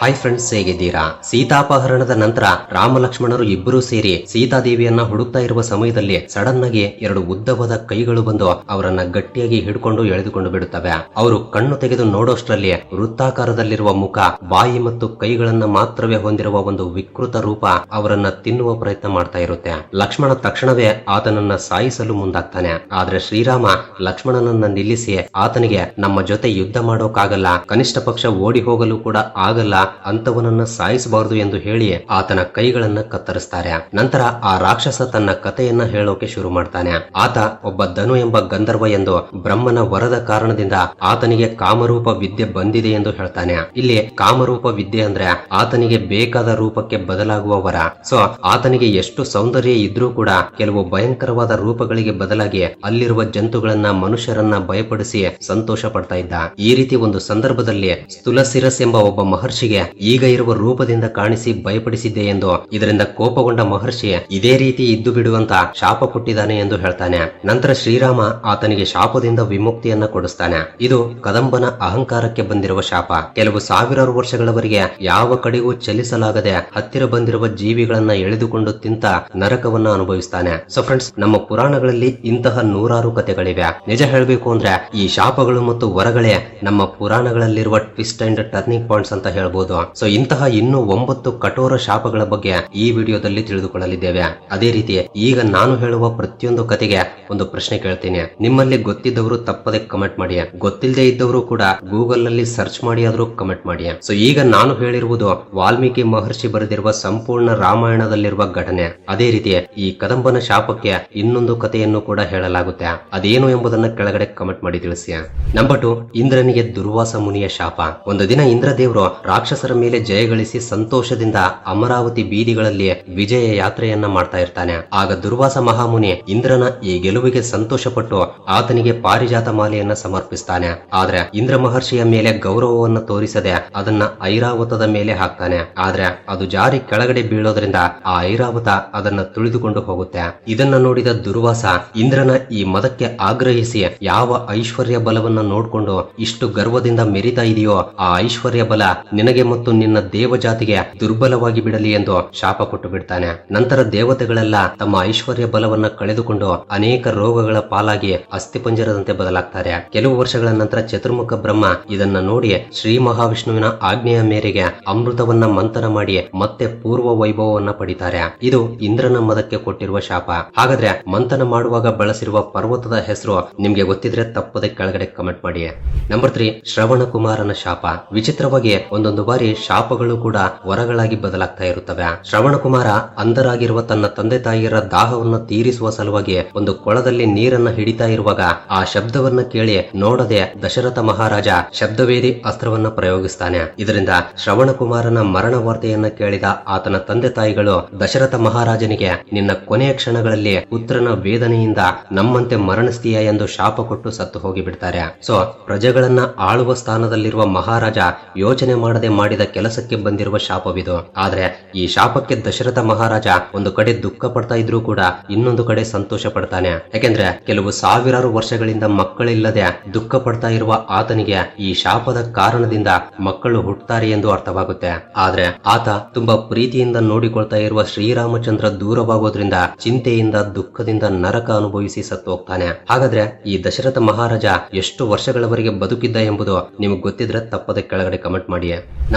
Hi friends ಹೇಗಿದ್ದೀರಾ? ಸೀತಾಪಹರಣದ ನಂತರ ರಾಮ ಲಕ್ಷ್ಮಣರು ಇಬ್ಬರೂ ಸೇರಿ ಸೀತಾದೇವಿಯನ್ನ ಹುಡುಕ್ತಾ ಇರುವ ಸಮಯದಲ್ಲಿ ಸಡನ್ ಆಗಿ ಎರಡು ಉದ್ದವಾದ ಕೈಗಳು ಬಂದು ಅವರನ್ನ ಗಟ್ಟಿಯಾಗಿ ಹಿಡ್ಕೊಂಡು ಎಳೆದುಕೊಂಡು ಬಿಡುತ್ತವೆ. ಅವರು ಕಣ್ಣು ತೆಗೆದು ನೋಡೋಷ್ಟರಲ್ಲಿ ವೃತ್ತಾಕಾರದಲ್ಲಿರುವ ಮುಖ, ಬಾಯಿ ಮತ್ತು ಕೈಗಳನ್ನ ಮಾತ್ರವೇ ಹೊಂದಿರುವ ಒಂದು ವಿಕೃತ ರೂಪ ಅವರನ್ನ ತಿನ್ನುವ ಪ್ರಯತ್ನ ಮಾಡ್ತಾ ಇರುತ್ತೆ. ಲಕ್ಷ್ಮಣ ತಕ್ಷಣವೇ ಆತನನ್ನ ಸಾಯಿಸಲು ಮುಂದಾಗ್ತಾನೆ. ಆದ್ರೆ ಶ್ರೀರಾಮ ಲಕ್ಷ್ಮಣನನ್ನ ನಿಲ್ಲಿಸಿ ಆತನಿಗೆ ನಮ್ಮ ಜೊತೆ ಯುದ್ಧ ಮಾಡೋಕ್ಕಾಗಲ್ಲ, ಕನಿಷ್ಠ ಪಕ್ಷ ಓಡಿ ಹೋಗಲು ಕೂಡ ಆಗಲ್ಲ ಅಂತವನನ್ನ ಸಾಯಿಸಬಾರದು ಎಂದು ಹೇಳಿ ಆತನ ಕೈಗಳನ್ನ ಕತ್ತರಿಸ್ತಾರೆ. ನಂತರ ಆ ರಾಕ್ಷಸ ತನ್ನ ಕಥೆಯನ್ನ ಹೇಳೋಕೆ ಶುರು ಮಾಡ್ತಾನೆ. ಆತ ಒಬ್ಬ ಧನು ಎಂಬ ಗಂಧರ್ವ ಎಂದು ಬ್ರಹ್ಮನ ವರದ ಕಾರಣದಿಂದ ಆತನಿಗೆ ಕಾಮರೂಪ ವಿದ್ಯೆ ಬಂದಿದೆ ಎಂದು ಹೇಳ್ತಾನೆ. ಇಲ್ಲಿ ಕಾಮರೂಪ ವಿದ್ಯೆ ಅಂದ್ರೆ ಆತನಿಗೆ ಬೇಕಾದ ರೂಪಕ್ಕೆ ಬದಲಾಗುವ ವರ ಸೊ, ಆತನಿಗೆ ಎಷ್ಟು ಸೌಂದರ್ಯ ಇದ್ರೂ ಕೂಡ ಕೆಲವು ಭಯಂಕರವಾದ ರೂಪಗಳಿಗೆ ಬದಲಾಗಿ ಅಲ್ಲಿರುವ ಜಂತುಗಳನ್ನ ಮನುಷ್ಯರನ್ನ ಭಯಪಡಿಸಿ ಸಂತೋಷ ಪಡ್ತಾ ಇದ್ದ. ಈ ರೀತಿ ಒಂದು ಸಂದರ್ಭದಲ್ಲಿ ಸ್ಥುಲಸಿರಸ್ ಎಂಬ ಒಬ್ಬ ಮಹರ್ಷಿಗೆ ಈಗ ಇರುವ ರೂಪದಿಂದ ಕಾಣಿಸಿ ಭಯಪಡಿಸಿದ್ದೆ ಎಂದು, ಇದರಿಂದ ಕೋಪಗೊಂಡ ಮಹರ್ಷಿ ಇದೇ ರೀತಿ ಇದ್ದು ಬಿಡುವಂತ ಶಾಪ ಕೊಟ್ಟಿದ್ದಾನೆ ಎಂದು ಹೇಳ್ತಾನೆ. ನಂತರ ಶ್ರೀರಾಮ ಆತನಿಗೆ ಶಾಪದಿಂದ ವಿಮುಕ್ತಿಯನ್ನ ಕೊಡಿಸ್ತಾನೆ. ಇದು ಕದಂಬನ ಅಹಂಕಾರಕ್ಕೆ ಬಂದಿರುವ ಶಾಪ. ಕೆಲವು ಸಾವಿರಾರು ವರ್ಷಗಳವರೆಗೆ ಯಾವ ಕಡೆಗೂ ಚಲಿಸಲಾಗದೆ ಹತ್ತಿರ ಬಂದಿರುವ ಜೀವಿಗಳನ್ನ ಎಳೆದುಕೊಂಡು ತಿಂತ ನರಕವನ್ನ ಅನುಭವಿಸ್ತಾನೆ. ಸೊ ಫ್ರೆಂಡ್ಸ್ ನಮ್ಮ ಪುರಾಣಗಳಲ್ಲಿ ಇಂತಹ ನೂರಾರು ಕಥೆಗಳಿವೆ. ನಿಜ ಹೇಳಬೇಕು ಅಂದ್ರೆ, ಈ ಶಾಪಗಳು ಮತ್ತು ವರಗಳೇ ನಮ್ಮ ಪುರಾಣಗಳಲ್ಲಿರುವ ಟ್ವಿಸ್ಟ್ ಅಂಡ್ ಟರ್ನಿಂಗ್ ಪಾಯಿಂಟ್ಸ್ ಅಂತ ಹೇಳ್ಬೋದು. ಸೊ ಇಂತಹ ಇನ್ನು ಒಂಬತ್ತು ಕಠೋರ ಶಾಪಗಳ ಬಗ್ಗೆ ಈ ವಿಡಿಯೋದಲ್ಲಿ ತಿಳಿದುಕೊಳ್ಳಲಿದ್ದೇವೆ. ಅದೇ ರೀತಿ, ಈಗ ನಾನು ಹೇಳುವ ಪ್ರತಿಯೊಂದು ಕತೆಗೆ ಒಂದು ಪ್ರಶ್ನೆ ಕೇಳ್ತೀನಿ. ನಿಮ್ಮಲ್ಲಿ ಗೊತ್ತಿದ್ದವರು ತಪ್ಪದೆ ಕಮೆಂಟ್ ಮಾಡಿ. ಗೊತ್ತಿಲ್ಲದೆ ಇದ್ದವರು ಕೂಡ ಗೂಗಲ್ನಲ್ಲಿ ಸರ್ಚ್ ಮಾಡಿ ಆದ್ರೂ ಕಮೆಂಟ್ ಮಾಡಿ. ಸೊ ಈಗ ನಾನು ಹೇಳಿರುವುದು ವಾಲ್ಮೀಕಿ ಮಹರ್ಷಿ ಬರೆದಿರುವ ಸಂಪೂರ್ಣ ರಾಮಾಯಣದಲ್ಲಿರುವ ಘಟನೆ. ಅದೇ ರೀತಿ, ಈ ಕದಂಬನ ಶಾಪಕ್ಕೆ ಇನ್ನೊಂದು ಕಥೆಯನ್ನು ಕೂಡ ಹೇಳಲಾಗುತ್ತೆ. ಅದೇನು ಎಂಬುದನ್ನ ಕೆಳಗಡೆ ಕಮೆಂಟ್ ಮಾಡಿ ತಿಳಿಸಿ. ನಂಬರ್ ಟು ಇಂದ್ರನಿಗೆ ದುರ್ವಾಸ ಮುನಿಯ ಶಾಪ. ಒಂದು ದಿನ ಇಂದ್ರದೇವರು ರಾಕ್ಷಸರ ಮೇಲೆ ಜಯಗಳಿಸಿ ಸಂತೋಷದಿಂದ ಅಮರಾವತಿ ಬೀದಿಗಳಲ್ಲಿ ವಿಜಯ ಯಾತ್ರೆಯನ್ನ ಮಾಡ್ತಾ ಇರ್ತಾನೆ. ಆಗ ದುರ್ವಾಸ ಮಹಾಮುನಿ ಇಂದ್ರನ ಈ ಗೆಲುವಿಗೆ ಸಂತೋಷಪಟ್ಟು ಆತನಿಗೆ ಪಾರಿಜಾತ ಮಾಲೆಯನ್ನ ಸಮರ್ಪಿಸ್ತಾನೆ. ಆದ್ರೆ ಇಂದ್ರ ಮಹರ್ಷಿಯ ಮೇಲೆ ಗೌರವವನ್ನು ತೋರಿಸದೆ ಅದನ್ನ ಐರಾವತದ ಮೇಲೆ ಹಾಕ್ತಾನೆ. ಆದ್ರೆ ಅದು ಜಾರಿ ಕೆಳಗಡೆ ಬೀಳೋದ್ರಿಂದ ಆ ಐರಾವತ ಅದನ್ನ ತುಳಿದುಕೊಂಡು ಹೋಗುತ್ತೆ. ಇದನ್ನ ನೋಡಿದ ದುರ್ವಾಸ ಇಂದ್ರನ ಈ ಮದಕ್ಕೆ ಆಗ್ರಹಿಸಿ ಯಾವ ಐಶ್ವರ್ಯ ಬಲವನ್ನ ನೋಡ್ಕೊಂಡು ಇಷ್ಟು ಗರ್ವದಿಂದ ಮೆರಿತಾ ಇದೆಯೋ ಆ ಐಶ್ವರ್ಯ ಬಲ ನಿನಗೆ ಮತ್ತು ನಿನ್ನ ದೇವಜಾತಿಗೆ ದುರ್ಬಲವಾಗಿ ಬಿಡಲಿ ಎಂದು ಶಾಪ ಕೊಟ್ಟು ಬಿಡ್ತಾನೆ ನಂತರ ದೇವತೆಗಳೆಲ್ಲ ತಮ್ಮ ಐಶ್ವರ್ಯ ಬಲವನ್ನ ಕಳೆದುಕೊಂಡು ಅನೇಕ ರೋಗಗಳ ಪಾಲಾಗಿ ಅಸ್ಥಿಪಂಜರದಂತೆ ಬದಲಾಗ್ತಾರೆ. ಕೆಲವು ವರ್ಷಗಳ ನಂತರ ಚತುರ್ಮುಖ ಬ್ರಹ್ಮ ಇದನ್ನ ನೋಡಿ ಶ್ರೀ ಮಹಾವಿಷ್ಣುವಿನ ಆಜ್ಞೆಯ ಮೇರೆಗೆ ಅಮೃತವನ್ನ ಮಂಥನ ಮಾಡಿ ಮತ್ತೆ ಪೂರ್ವ ವೈಭವವನ್ನ ಪಡಿತಾರೆ. ಇದು ಇಂದ್ರನ ಮದಕ್ಕೆ ಕೊಟ್ಟಿರುವ ಶಾಪ. ಹಾಗಾದ್ರೆ ಮಂಥನ ಮಾಡುವಾಗ ಬಳಸಿರುವ ಪರ್ವತದ ಹೆಸರು ನಿಮ್ಗೆ ಗೊತ್ತಿದ್ರೆ ತಪ್ಪದೆ ಕೆಳಗಡೆ ಕಮೆಂಟ್ ಮಾಡಿ. ನಂಬರ್ ತ್ರೀ ಶ್ರವಣ ಕುಮಾರನ ಶಾಪ. ವಿಚಿತ್ರವಾಗಿ ಒಂದೊಂದು ಶಾಪಗಳು ಕೂಡ ವರಗಳಾಗಿ ಬದಲಾಗ್ತಾ ಇರುತ್ತವೆ. ಶ್ರವಣ ಕುಮಾರ ಅಂಧರಾಗಿರುವ ತನ್ನ ತಂದೆ ತಾಯಿಯರ ದಾಹವನ್ನು ತೀರಿಸುವ ಸಲುವಾಗಿ ಒಂದು ಕೊಳದಲ್ಲಿ ನೀರನ್ನ ಹಿಡಿತಾ ಇರುವಾಗ ಆ ಶಬ್ದವನ್ನ ಕೇಳಿ ನೋಡದೆ ದಶರಥ ಮಹಾರಾಜ ಶಬ್ದವೇದಿ ಅಸ್ತ್ರವನ್ನ ಪ್ರಯೋಗಿಸ್ತಾನೆ. ಇದರಿಂದ ಶ್ರವಣ ಕುಮಾರನ ಮರಣ ವಾರ್ತೆಯನ್ನ ಕೇಳಿದ ಆತನ ತಂದೆ ತಾಯಿಗಳು ದಶರಥ ಮಹಾರಾಜನಿಗೆ, ನಿನ್ನ ಕೊನೆಯ ಕ್ಷಣಗಳಲ್ಲಿ ಪುತ್ರನ ವೇದನೆಯಿಂದ ನಮ್ಮಂತೆ ಮರಣಿಸ್ತೀಯ ಎಂದು ಶಾಪ ಕೊಟ್ಟು ಸತ್ತು ಹೋಗಿಬಿಡ್ತಾರೆ. ಸೊ, ಪ್ರಜೆಗಳನ್ನ ಆಳುವ ಸ್ಥಾನದಲ್ಲಿರುವ ಮಹಾರಾಜ ಯೋಚನೆ ಮಾಡದೆ ಮಾಡಿದ ಕೆಲಸಕ್ಕೆ ಬಂದಿರುವ ಶಾಪವಿದು. ಆದ್ರೆ ಈ ಶಾಪಕ್ಕೆ ದಶರಥ ಮಹಾರಾಜ ಒಂದು ಕಡೆ ದುಃಖ ಪಡ್ತಾ ಇದ್ರೂ ಕೂಡ ಇನ್ನೊಂದು ಕಡೆ ಸಂತೋಷ ಪಡ್ತಾನೆ. ಯಾಕೆಂದ್ರೆ ಕೆಲವು ಸಾವಿರಾರು ವರ್ಷಗಳಿಂದ ಮಕ್ಕಳಿಲ್ಲದೆ ದುಃಖ ಪಡ್ತಾ ಇರುವ ಆತನಿಗೆ ಈ ಶಾಪದ ಕಾರಣದಿಂದ ಮಕ್ಕಳು ಹುಟ್ಟುತ್ತಾರೆ ಎಂದು ಅರ್ಥವಾಗುತ್ತೆ. ಆದ್ರೆ ಆತ ತುಂಬಾ ಪ್ರೀತಿಯಿಂದ ನೋಡಿಕೊಳ್ತಾ ಇರುವ ಶ್ರೀರಾಮಚಂದ್ರ ದೂರವಾಗೋದ್ರಿಂದ ಚಿಂತೆಯಿಂದ, ದುಃಖದಿಂದ ನರಕ ಅನುಭವಿಸಿ ಸತ್ತು ಹೋಗ್ತಾನೆ ಹಾಗಾದ್ರೆ ಈ ದಶರಥ ಮಹಾರಾಜ ಎಷ್ಟು ವರ್ಷಗಳವರೆಗೆ ಬದುಕಿದ್ದ ಎಂಬುದು ನಿಮಗೆ ಗೊತ್ತಿದ್ರೆ ತಪ್ಪದೆ ಕೆಳಗಡೆ ಕಮೆಂಟ್ ಮಾಡಿ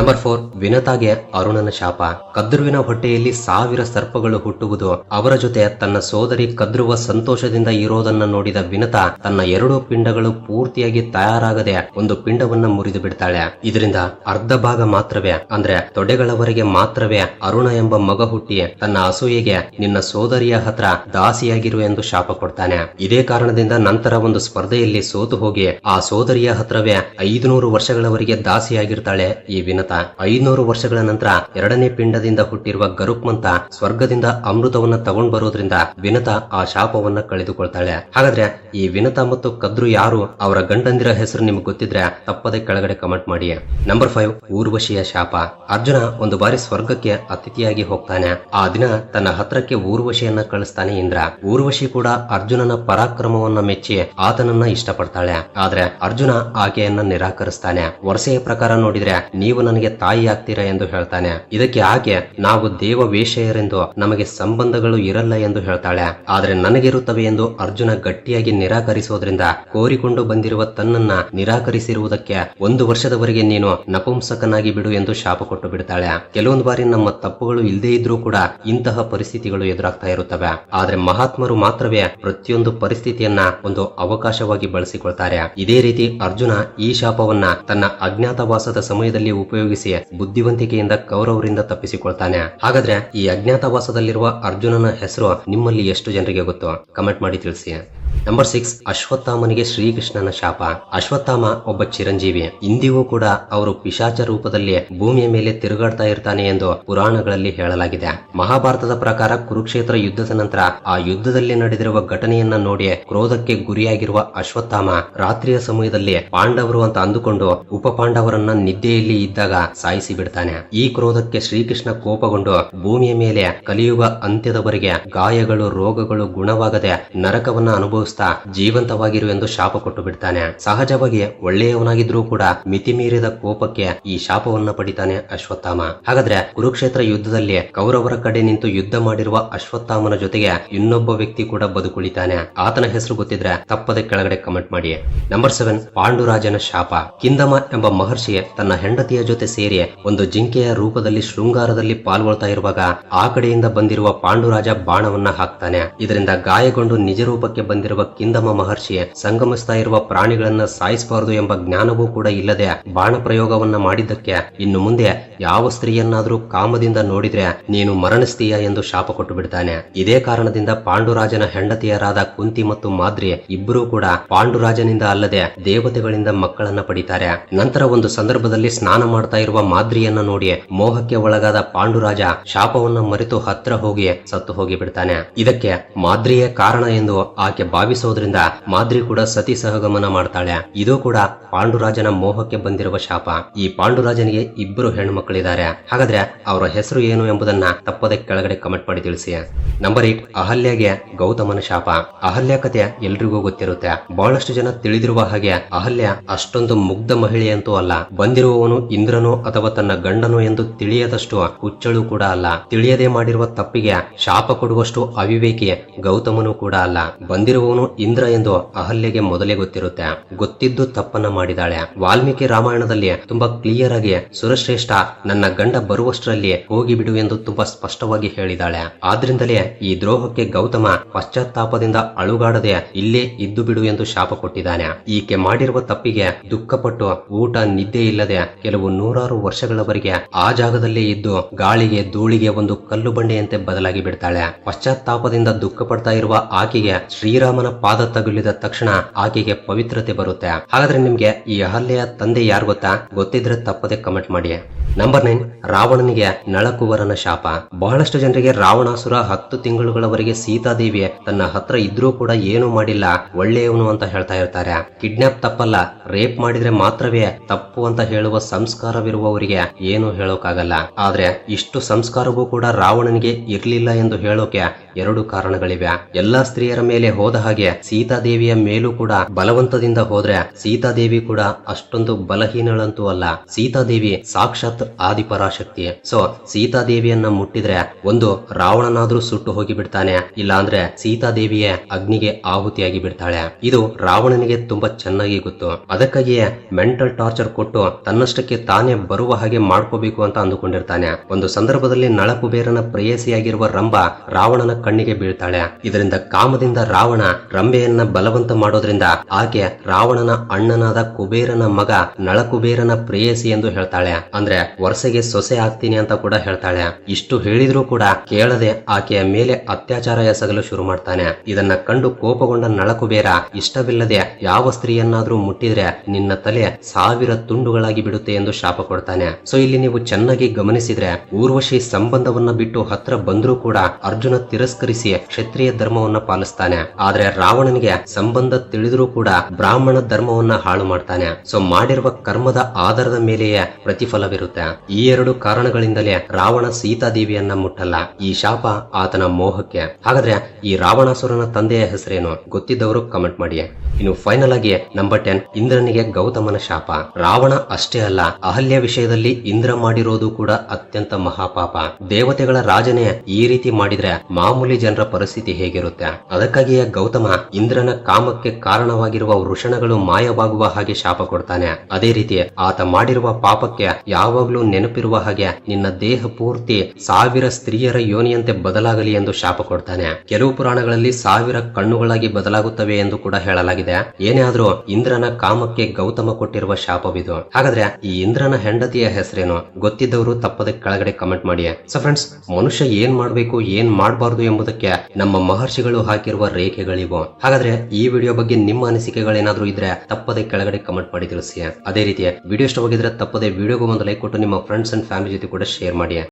ನಂಬರ್ ಫೋರ್ ವಿನತಾಗೆ ಅರುಣನ ಶಾಪ. ಕದ್ರುವಿನ ಹೊಟ್ಟೆಯಲ್ಲಿ ಸಾವಿರ ಸರ್ಪಗಳು ಹುಟ್ಟುವುದು. ಅವರ ಜೊತೆ ತನ್ನ ಸೋದರಿ ಕದ್ರುವ ಸಂತೋಷದಿಂದ ಇರೋದನ್ನ ನೋಡಿದ ವಿನತಾ ತನ್ನ ಎರಡು ಪಿಂಡಗಳು ಪೂರ್ತಿಯಾಗಿ ತಯಾರಾಗದೆ ಒಂದು ಪಿಂಡವನ್ನ ಮುರಿದು ಬಿಡ್ತಾಳೆ. ಇದರಿಂದ ಅರ್ಧ ಭಾಗ ಮಾತ್ರವೇ, ಅಂದ್ರೆ ತೊಡೆಗಳವರೆಗೆ ಮಾತ್ರವೇ ಅರುಣ ಎಂಬ ಮಗ ಹುಟ್ಟಿ ತನ್ನ ಅಸೂಯೆಗೆ ನಿನ್ನ ಸೋದರಿಯ ಹತ್ರ ದಾಸಿಯಾಗಿರು ಎಂದು ಶಾಪ ಕೊಡ್ತಾನೆ. ಇದೇ ಕಾರಣದಿಂದ ನಂತರ ಒಂದು ಸ್ಪರ್ಧೆಯಲ್ಲಿ ಸೋತು ಹೋಗಿ ಆ ಸೋದರಿಯ ಹತ್ರವೇ ಐದುನೂರು ವರ್ಷಗಳವರೆಗೆ ದಾಸಿಯಾಗಿರ್ತಾಳೆ ಈ ವಿನತ ಐನೂರು ವರ್ಷಗಳ ನಂತರ ಎರಡನೇ ಪಿಂಡದಿಂದ ಹುಟ್ಟಿರುವ ಗರುಕ್ಮಂತ ಸ್ವರ್ಗದಿಂದ ಅಮೃತವನ್ನ ತಗೊಂಡ್ ಬರೋದ್ರಿಂದ ವಿನತ ಆ ಶಾಪವನ್ನ ಕಳೆದುಕೊಳ್ತಾಳೆ. ಹಾಗಾದ್ರೆ ಈ ವಿನತ ಮತ್ತು ಕದ್ರು ಯಾರು? ಅವರ ಗಂಡಂದಿರ ಹೆಸರು ನಿಮ್ಗೆ ಗೊತ್ತಿದ್ರೆ ತಪ್ಪದೆ ಕೆಳಗಡೆ ಕಮೆಂಟ್ ಮಾಡಿ. ನಂಬರ್ ಫೈವ್ ಊರ್ವಶಿಯ ಶಾಪ. ಅರ್ಜುನ ಒಂದು ಬಾರಿ ಸ್ವರ್ಗಕ್ಕೆ ಅತಿಥಿಯಾಗಿ ಹೋಗ್ತಾನೆ. ಆ ದಿನ ತನ್ನ ಹತ್ರಕ್ಕೆ ಊರ್ವಶಿಯನ್ನ ಕಳಿಸ್ತಾನೆ ಇಂದ್ರ. ಊರ್ವಶಿ ಕೂಡ ಅರ್ಜುನನ ಪರಾಕ್ರಮವನ್ನ ಮೆಚ್ಚಿ ಆತನನ್ನ ಇಷ್ಟಪಡ್ತಾಳೆ. ಆದ್ರೆ ಅರ್ಜುನ ಆಕೆಯನ್ನ ನಿರಾಕರಿಸ್ತಾನೆ. ವರ್ಷೆಯ ಪ್ರಕಾರ ನೋಡಿದ್ರೆ ನೀವು ನನಗೆ ತಾಯಿ ಆಗ್ತೀರಾ ಎಂದು ಹೇಳ್ತಾನೆ. ಇದಕ್ಕೆ ಆಕೆ, ನಾವು ದೇವ ವೇಷಯರೆಂದು ನಮಗೆ ಸಂಬಂಧಗಳು ಇರಲ್ಲ ಎಂದು ಹೇಳ್ತಾಳೆ. ಆದ್ರೆ ನನಗಿರುತ್ತವೆ ಎಂದು ಅರ್ಜುನ ಗಟ್ಟಿಯಾಗಿ ನಿರಾಕರಿಸೋದ್ರಿಂದ ಕೋರಿಕೊಂಡು ಬಂದಿರುವ ತನ್ನನ್ನ ನಿರಾಕರಿಸಿರುವುದಕ್ಕೆ ಒಂದು ವರ್ಷದವರೆಗೆ ನೀನು ನಪುಂಸಕನಾಗಿ ಬಿಡು ಎಂದು ಶಾಪ ಕೊಟ್ಟು ಬಿಡ್ತಾಳೆ. ಕೆಲವೊಂದು ಬಾರಿ ನಮ್ಮ ತಪ್ಪುಗಳು ಇಲ್ಲದೇ ಇದ್ರೂ ಕೂಡ ಇಂತಹ ಪರಿಸ್ಥಿತಿಗಳು ಎದುರಾಗ್ತಾ ಇರುತ್ತವೆ. ಆದ್ರೆ ಮಹಾತ್ಮರು ಮಾತ್ರವೇ ಪ್ರತಿಯೊಂದು ಪರಿಸ್ಥಿತಿಯನ್ನ ಒಂದು ಅವಕಾಶವಾಗಿ ಬಳಸಿಕೊಳ್ತಾರೆ. ಇದೇ ರೀತಿ ಅರ್ಜುನ ಈ ಶಾಪವನ್ನ ತನ್ನ ಅಜ್ಞಾತವಾಸದ ಸಮಯದಲ್ಲಿ ಉಪಯೋಗಿಸಿ ಬುದ್ಧಿವಂತಿಕೆಯಿಂದ ಕೌರವರಿಂದ ತಪ್ಪಿಸಿಕೊಳ್ತಾನೆ. ಹಾಗಾದ್ರೆ ಈ ಅಜ್ಞಾತವಾಸದಲ್ಲಿರುವ ಅರ್ಜುನನ ಹೆಸರು ನಿಮ್ಮಲ್ಲಿ ಎಷ್ಟು ಜನರಿಗೆ ಗೊತ್ತು? ಕಮೆಂಟ್ ಮಾಡಿ ತಿಳಿಸಿ. ನಂಬರ್ ಸಿಕ್ಸ್ ಅಶ್ವತ್ಥಾಮನಿಗೆ ಶ್ರೀಕೃಷ್ಣನ ಶಾಪ. ಅಶ್ವತ್ಥಾಮ ಒಬ್ಬ ಚಿರಂಜೀವಿ. ಇಂದಿಗೂ ಕೂಡ ಅವರು ಪಿಶಾಚ ರೂಪದಲ್ಲಿ ಭೂಮಿಯ ಮೇಲೆ ತಿರುಗಾಡ್ತಾ ಇರ್ತಾನೆ ಎಂದು ಪುರಾಣಗಳಲ್ಲಿ ಹೇಳಲಾಗಿದೆ. ಮಹಾಭಾರತದ ಪ್ರಕಾರ ಕುರುಕ್ಷೇತ್ರ ಯುದ್ಧದ ನಂತರ ಆ ಯುದ್ಧದಲ್ಲಿ ನಡೆದಿರುವ ಘಟನೆಯನ್ನ ನೋಡಿ ಕ್ರೋಧಕ್ಕೆ ಗುರಿಯಾಗಿರುವ ಅಶ್ವತ್ಥಾಮ ರಾತ್ರಿಯ ಸಮಯದಲ್ಲಿ ಪಾಂಡವರು ಅಂತ ಅಂದುಕೊಂಡು ಉಪ ಪಾಂಡವರನ್ನ ನಿದ್ದೆಯಲ್ಲಿ ಇದ್ದಾಗ ಸಾಯಿಸಿ ಬಿಡ್ತಾನೆ. ಈ ಕ್ರೋಧಕ್ಕೆ ಶ್ರೀಕೃಷ್ಣ ಕೋಪಗೊಂಡು ಭೂಮಿಯ ಮೇಲೆ ಕಲಿಯುವ ಅಂತ್ಯದವರೆಗೆ ಗಾಯಗಳು, ರೋಗಗಳು ಗುಣವಾಗದೆ ನರಕವನ್ನ ಅನುಭವಿಸ್ತಾ ಜೀವಂತವಾಗಿರು ಎಂದು ಶಾಪ ಕೊಟ್ಟು ಬಿಡ್ತಾನೆ. ಸಹಜವಾಗಿ ಒಳ್ಳೆಯವನಾಗಿದ್ರೂ ಕೂಡ ಮಿತಿಮೀರಿದ ಕೋಪಕ್ಕೆ ಈ ಶಾಪವನ್ನ ಪಡಿತಾನೆ ಅಶ್ವತ್ಥಾಮ. ಹಾಗಾದ್ರೆ ಕುರುಕ್ಷೇತ್ರ ಯುದ್ಧದಲ್ಲಿ ಕೌರವರ ಕಡೆ ನಿಂತು ಯುದ್ಧ ಮಾಡಿರುವ ಅಶ್ವತ್ಥಾಮನ ಜೊತೆಗೆ ಇನ್ನೊಬ್ಬ ವ್ಯಕ್ತಿ ಕೂಡ ಬದುಕುಳಿತಾನೆ. ಆತನ ಹೆಸರು ಗೊತ್ತಿದ್ರೆ ತಪ್ಪದೆ ಕೆಳಗಡೆ ಕಮೆಂಟ್ ಮಾಡಿ. ನಂಬರ್ ಸೆವೆನ್ ಪಾಂಡುರಾಜನ ಶಾಪ. ಕಿಂದಮ ಎಂಬ ಮಹರ್ಷಿ ತನ್ನ ಹೆಂಡತಿಯ ಜೊತೆ ಸೇರಿ ಒಂದು ಜಿಂಕೆಯ ರೂಪದಲ್ಲಿ ಶೃಂಗಾರದಲ್ಲಿ ಪಾಲ್ಗೊಳ್ತಾ ಇರುವಾಗ ಆ ಕಡೆಯಿಂದ ಬಂದಿರುವ ಪಾಂಡುರಾಜ ಬಾಣವನ್ನ ಹಾಕ್ತಾನೆ. ಇದರಿಂದ ಗಾಯಗೊಂಡು ನಿಜ ರೂಪಕ್ಕೆ ಬಂದಿರುವ ಕಿಂದಮ ಮಹರ್ಷಿ ಸಂಗಮಿಸ್ತಾ ಇರುವ ಪ್ರಾಣಿಗಳನ್ನ ಸಾಯಿಸಬಾರದು ಎಂಬ ಜ್ಞಾನವೂ ಕೂಡ ಇಲ್ಲದೆ ಬಾಣ ಪ್ರಯೋಗವನ್ನ ಮಾಡಿದ್ದಕ್ಕೆ ಇನ್ನು ಮುಂದೆ ಯಾವ ಸ್ತ್ರೀಯನ್ನಾದ್ರೂ ಕಾಮದಿಂದ ನೋಡಿದ್ರೆ ನೀನು ಮರಣಿಸ್ತೀಯ ಎಂದು ಶಾಪ ಕೊಟ್ಟು ಬಿಡ್ತಾನೆ ಇದೇ ಕಾರಣದಿಂದ ಪಾಂಡುರಾಜನ ಹೆಂಡತಿಯರಾದ ಕುಂತಿ ಮತ್ತು ಮಾದ್ರಿ ಇಬ್ಬರೂ ಕೂಡ ಪಾಂಡುರಾಜನಿಂದ ಅಲ್ಲದೆ ದೇವತೆಗಳಿಂದ ಮಕ್ಕಳನ್ನ ಪಡಿತಾರೆ. ನಂತರ ಒಂದು ಸಂದರ್ಭದಲ್ಲಿ ಸ್ನಾನ ಮಾಡ್ತಾ ಇರುವ ಮಾದ್ರಿಯನ್ನ ನೋಡಿ ಮೋಹಕ್ಕೆ ಒಳಗಾದ ಪಾಂಡುರಾಜ ಶಾಪವನ್ನ ಮರೆತು ಹತ್ರ ಹೋಗಿ ಸತ್ತು ಹೋಗಿ ಬಿಡ್ತಾನೆ ಇದಕ್ಕೆ ಮಾದ್ರಿಯೇ ಕಾರಣ ಎಂದು ಆಕೆ ಭಾವಿಸೋದ್ರಿಂದ ಮಾದ್ರಿ ಕೂಡ ಸತಿ ಸಹಗಮನ ಮಾಡ್ತಾಳೆ. ಇದು ಕೂಡ ಪಾಂಡುರಾಜನ ಮೋಹಕ್ಕೆ ಬಂದಿರುವ ಶಾಪ. ಈ ಪಾಂಡುರಾಜನಿಗೆ ಇಬ್ಬರು ಹೆಣ್ಣು ಮಕ್ಕಳಿದ್ದಾರೆ ಹಾಗಾದ್ರೆ ಅವರ ಹೆಸರು ಏನು ಎಂಬುದನ್ನ ತಪ್ಪದೆ ಕೆಳಗಡೆ ಕಮೆಂಟ್ ಮಾಡಿ ತಿಳಿಸಿ. ನಂಬರ್ ಏಟ್, ಅಹಲ್ಯಗೆ ಗೌತಮನ ಶಾಪ. ಅಹಲ್ಯ ಕಥೆ ಎಲ್ರಿಗೂ ಗೊತ್ತಿರುತ್ತೆ. ಬಹಳಷ್ಟು ಜನ ತಿಳಿದಿರುವ ಹಾಗೆ ಅಹಲ್ಯ ಅಷ್ಟೊಂದು ಮುಗ್ಧ ಮಹಿಳೆಯಂತೂ ಅಲ್ಲ. ಬಂದಿರುವವನು ಇಂದ್ರನೋ ಅಥವಾ ತನ್ನ ಗಂಡನೋ ಎಂದು ತಿಳಿಯದಷ್ಟು ಹುಚ್ಚಳು ಕೂಡ ಅಲ್ಲ. ತಿಳಿಯದೆ ಮಾಡಿರುವ ತಪ್ಪಿಗೆ ಶಾಪ ಕೊಡುವಷ್ಟು ಅವಿವೇಕಿ ಗೌತಮನು ಕೂಡ ಅಲ್ಲ. ಬಂದಿರುವವನು ಇಂದ್ರ ಎಂದು ಅಹಲ್ಯಗೆ ಮೊದಲೇ ಗೊತ್ತಿರುತ್ತೆ. ಗೊತ್ತಿದ್ದು ತಪ್ಪನ್ನ ಮಾಡಿದಾಳೆ. ವಾಲ್ಮೀಕಿ ರಾಮಾಯಣದಲ್ಲಿ ತುಂಬಾ ಕ್ಲಿಯರ್ ಆಗಿ ಸುರಶ್ರೇಷ್ಠ ನನ್ನ ಗಂಡ ಬರುವಷ್ಟರಲ್ಲಿ ಹೋಗಿ ಬಿಡು ಎಂದು ತುಂಬಾ ಸ್ಪಷ್ಟವಾಗಿ ಹೇಳಿದಾಳೆ. ಆದ್ರಿಂದಲೇ ಈ ದ್ರೋಹಕ್ಕೆ ಗೌತಮ ಪಶ್ಚಾತ್ತಾಪದಿಂದ ಅಳುಗಾಡದೆ ಇಲ್ಲೇ ಇದ್ದು ಬಿಡು ಎಂದು ಶಾಪ ಕೊಟ್ಟಿದ್ದಾನೆ. ಈಕೆ ಮಾಡಿರುವ ತಪ್ಪಿಗೆ ದುಃಖಪಟ್ಟು ಊಟ ನಿದ್ದೆ ಇಲ್ಲದೆ ಕೆಲವು ನೂರಾರು ವರ್ಷಗಳವರೆಗೆ ಆ ಜಾಗದಲ್ಲೇ ಇದ್ದು ಗಾಳಿಗೆ ಧೂಳಿಗೆ ಒಂದು ಕಲ್ಲು ಬಂಡೆಯಂತೆ ಬದಲಾಗಿ ಬಿಡ್ತಾಳೆ. ಪಶ್ಚಾತ್ತಾಪದಿಂದ ದುಃಖ ಪಡ್ತಾ ಇರುವ ಆಕೆಗೆ ಶ್ರೀರಾಮನ ಪಾದ ತಗುಲಿದ ತಕ್ಷಣ ಆಕೆಗೆ ಪವಿತ್ರತೆ ಬರುತ್ತೆ. ಹಾಗಾದ್ರೆ ನಿಮ್ಗೆ ಈ ಹಲ್ಲೆಯ ತಂದೆ ಯಾರು ಗೊತ್ತಾ? ಗೊತ್ತಿದ್ರೆ ತಪ್ಪದೆ ಕಮೆಂಟ್ ಮಾಡಿ. ನಂಬರ್ ನೈನ್ ರಾವಣನಿಗೆ ನಳಕುವರನ ಶಾಪ. ಬಹಳಷ್ಟು ಜನರಿಗೆ ರಾವಣಾಸುರ ಹತ್ತು ತಿಂಗಳುಗಳವರೆಗೆ ಸೀತಾದೇವಿ ತನ್ನ ಹತ್ರ ಇದ್ರೂ ಕೂಡ ಏನು ಮಾಡಿಲ್ಲ, ಒಳ್ಳೆಯವನು ಅಂತ ಹೇಳ್ತಾ ಇರ್ತಾರೆ. ಕಿಡ್ನಾಪ್ ತಪ್ಪಲ್ಲ ರೇಪ್ ಮಾಡಿದ್ರೆ ಮಾತ್ರವೇ ತಪ್ಪು ಅಂತ ಹೇಳುವ ಸಂಸ್ಕಾರವಿರುವವರಿಗೆ ಏನು ಹೇಳೋಕಾಗಲ್ಲ. ಆದ್ರೆ ಇಷ್ಟು ಸಂಸ್ಕಾರವೂ ಕೂಡ ರಾವಣನಿಗೆ ಇರ್ಲಿಲ್ಲ ಎಂದು ಹೇಳೋಕೆ ಎರಡು ಕಾರಣಗಳಿವೆ. ಎಲ್ಲಾ ಸ್ತ್ರೀಯರ ಮೇಲೆ ಹೋದ ಹಾಗೆ ಸೀತಾದೇವಿಯ ಮೇಲೂ ಕೂಡ ಬಲವಂತದಿಂದ ಹೋದ್ರೆ ಸೀತಾದೇವಿ ಕೂಡ ಅಷ್ಟೊಂದು ಬಲಹೀನಳಂತೂ ಅಲ್ಲ. ಸೀತಾದೇವಿ ಸಾಕ್ಷಾತ್ ಆದಿಪರಾಶಕ್ತಿ. ಸೊ ಸೀತಾದೇವಿಯನ್ನ ಮುಟ್ಟಿದ್ರೆ ಒಂದು ರಾವಣನಾದ್ರೂ ಸುಟ್ಟು ಹೋಗಿ ಬಿಡ್ತಾನೆ ಇಲ್ಲ ಅಂದ್ರೆ ಸೀತಾದೇವಿಯೇ ಅಗ್ನಿಗೆ ಆಹುತಿಯಾಗಿ ಬಿಡ್ತಾಳೆ. ಇದು ರಾವಣನಿಗೆ ತುಂಬಾ ಚೆನ್ನಾಗಿ ಗೊತ್ತು. ಅದಕ್ಕಾಗಿಯೇ ಮೆಂಟಲ್ ಟಾರ್ಚರ್ ಕೊಟ್ಟು ತನ್ನಷ್ಟಕ್ಕೆ ತಾನೇ ಬರುವ ಹಾಗೆ ಮಾಡ್ಕೋಬೇಕು ಅಂತ ಅಂದುಕೊಂಡಿರ್ತಾನೆ. ಒಂದು ಸಂದರ್ಭದಲ್ಲಿ ನಳಕುಬೇರನ ಪ್ರೇಯಸಿಯಾಗಿರುವ ರಂಭ ರಾವಣನ ಕಣ್ಣಿಗೆ ಬೀಳ್ತಾಳೆ. ಇದರಿಂದ ಕಾಮದಿಂದ ರಾವಣ ರಂಭೆಯನ್ನ ಬಲವಂತ ಮಾಡೋದ್ರಿಂದ ಆಕೆ ರಾವಣನ ಅಣ್ಣನಾದ ಕುಬೇರನ ಮಗ ನಳಕುಬೇರನ ಪ್ರೇಯಸಿ ಎಂದು ಹೇಳ್ತಾಳೆ. ಅಂದ್ರೆ ವರ್ಷಗೆ ಸೊಸೆ ಆಗ್ತೀನಿ ಅಂತ ಕೂಡ ಹೇಳ್ತಾಳೆ. ಇಷ್ಟು ಹೇಳಿದ್ರೂ ಕೂಡ ಕೇಳದೆ ಆಕೆಯ ಮೇಲೆ ಅತ್ಯಾಚಾರ ಎಸಗಲು ಶುರು ಮಾಡ್ತಾನೆ. ಇದನ್ನ ಕಂಡು ಕೋಪಗೊಂಡ ನಳಕುಬೇರ ಇಷ್ಟವಿಲ್ಲದೆ ಯಾವ ಸ್ತ್ರೀಯನ್ನಾದ್ರೂ ಮುಟ್ಟಿದ್ರೆ ನಿನ್ನ ತಲೆ ಸಾವಿರ ತುಂಡುಗಳಾಗಿ ಬಿಡುತ್ತೆ ಎಂದು ಶಾಪ ಕೊಡ್ತಾನೆ. ಸೊ ಇಲ್ಲಿ ನೀವು ಚೆನ್ನಾಗಿ ಗಮನಿಸಿದ್ರೆ ಊರ್ವಶಿ ಸಂಬಂಧವನ್ನ ಬಿಟ್ಟು ಹತ್ರ ಬಂದ್ರೂ ಕೂಡ ಅರ್ಜುನ ತಿರಸ್ಕರಿಸಿ ಕ್ಷತ್ರಿಯ ಧರ್ಮವನ್ನ ಪಾಲಿಸ್ತಾನೆ. ಆದ್ರೆ ರಾವಣನಿಗೆ ಸಂಬಂಧ ತಿಳಿದ್ರೂ ಕೂಡ ಬ್ರಾಹ್ಮಣ ಧರ್ಮವನ್ನ ಹಾಳು ಮಾಡ್ತಾನೆ. ಸೊ ಮಾಡಿರುವ ಕರ್ಮದ ಆಧಾರದ ಮೇಲೆಯೇ ಪ್ರತಿಫಲವಿರುತ್ತೆ. ಈ ಎರಡು ಕಾರಣಗಳಿಂದಲೇ ರಾವಣ ಸೀತಾದೇವಿಯನ್ನ ಮುಟ್ಟಲ್ಲ. ಈ ಶಾಪ ಆತನ ಮೋಹಕ್ಕೆ. ಹಾಗಾದ್ರೆ ಈ ರಾವಣಾಸುರನ ತಂದೆಯ ಹೆಸರೇನು? ಗೊತ್ತಿದ್ದವರು ಕಮೆಂಟ್ ಮಾಡಿ. ಇನ್ನು ಫೈನಲ್ ಆಗಿ ನಂಬರ್ ಟೆನ್ ಇಂದ್ರನಿಗೆ ಗೌತಮನ ಶಾಪ. ರಾವಣ ಅಷ್ಟೇ ಅಲ್ಲ, ಅಹಲ್ಯ ವಿಷಯದಲ್ಲಿ ಇಂದ್ರ ಮಾಡಿರೋದು ಕೂಡ ಅತ್ಯಂತ ಮಹಾಪಾಪ. ದೇವತೆಗಳ ರಾಜನೇ ಈ ರೀತಿ ಮಾಡಿದ್ರೆ ಮಾಮೂಲಿ ಜನರ ಪರಿಸ್ಥಿತಿ ಹೇಗಿರುತ್ತೆ? ಅದಕ್ಕಾಗಿಯೇ ಗೌತಮ ಇಂದ್ರನ ಕಾಮಕ್ಕೆ ಕಾರಣವಾಗಿರುವ ವೃಷಣಗಳು ಮಾಯವಾಗುವ ಹಾಗೆ ಶಾಪ ಕೊಡ್ತಾನೆ. ಅದೇ ರೀತಿ ಆತ ಮಾಡಿರುವ ಪಾಪಕ್ಕೆ ಯಾವಾಗ್ಲೂ ನೆನಪಿರುವ ಹಾಗೆ ನಿನ್ನ ದೇಹ ಪೂರ್ತಿ ಸಾವಿರ ಸ್ತ್ರೀಯರ ಯೋನಿಯಂತೆ ಬದಲಾಗಲಿ ಎಂದು ಶಾಪ ಕೊಡ್ತಾನೆ. ಕೆಲವು ಪುರಾಣಗಳಲ್ಲಿ ಸಾವಿರ ಕಣ್ಣುಗಳಾಗಿ ಬದಲಾಗುತ್ತವೆ ಎಂದು ಕೂಡ ಹೇಳಲಾಗಿದೆ. ಏನೇ ಆದ್ರೂ ಇಂದ್ರನ ಕಾಮಕ್ಕೆ ಗೌತಮ ಕೊಟ್ಟಿರುವ ಶಾಪವಿದು. ಹಾಗಾದ್ರೆ ಈ ಇಂದ್ರನ ಹೆಂಡತಿಯ ಹೆಸರೇನು? ಗೊತ್ತಿದ್ದವರು ತಪ್ಪದೆ ಕೆಳಗಡೆ ಕಮೆಂಟ್ ಮಾಡಿ. ಸೊ ಫ್ರೆಂಡ್ಸ್ ಮನುಷ್ಯ ಏನ್ ಮಾಡ್ಬೇಕು, ಏನ್ ಮಾಡಬಾರದು ಎಂಬುದಕ್ಕೆ ನಮ್ಮ ಮಹರ್ಷಿಗಳು ಹಾಕಿರುವ ರೇಖೆಗಳಿವು. ಹಾಗಾದ್ರೆ ಈ ವಿಡಿಯೋ ಬಗ್ಗೆ ನಿಮ್ಮ ಅನಿಸಿಕೆಗಳೇನಾದ್ರೂ ಇದ್ರೆ ತಪ್ಪದೆ ಕೆಳಗಡೆ ಕಮೆಂಟ್ ಮಾಡಿ ತಿಳಿಸಿ. ಅದೇ ರೀತಿ ವಿಡಿಯೋ ಇಷ್ಟವಾಗಿದ್ರೆ ತಪ್ಪದೆ ವಿಡಿಯೋಗೂ ಒಂದು ಲೈಕ್ ಕೊಟ್ಟು ನಿಮ್ಮ ಫ್ರೆಂಡ್ಸ್ ಅಂಡ್ ಫ್ಯಾಮಿಲಿ ಜೊತೆ ಕೂಡ ಶೇರ್ ಮಾಡಿ.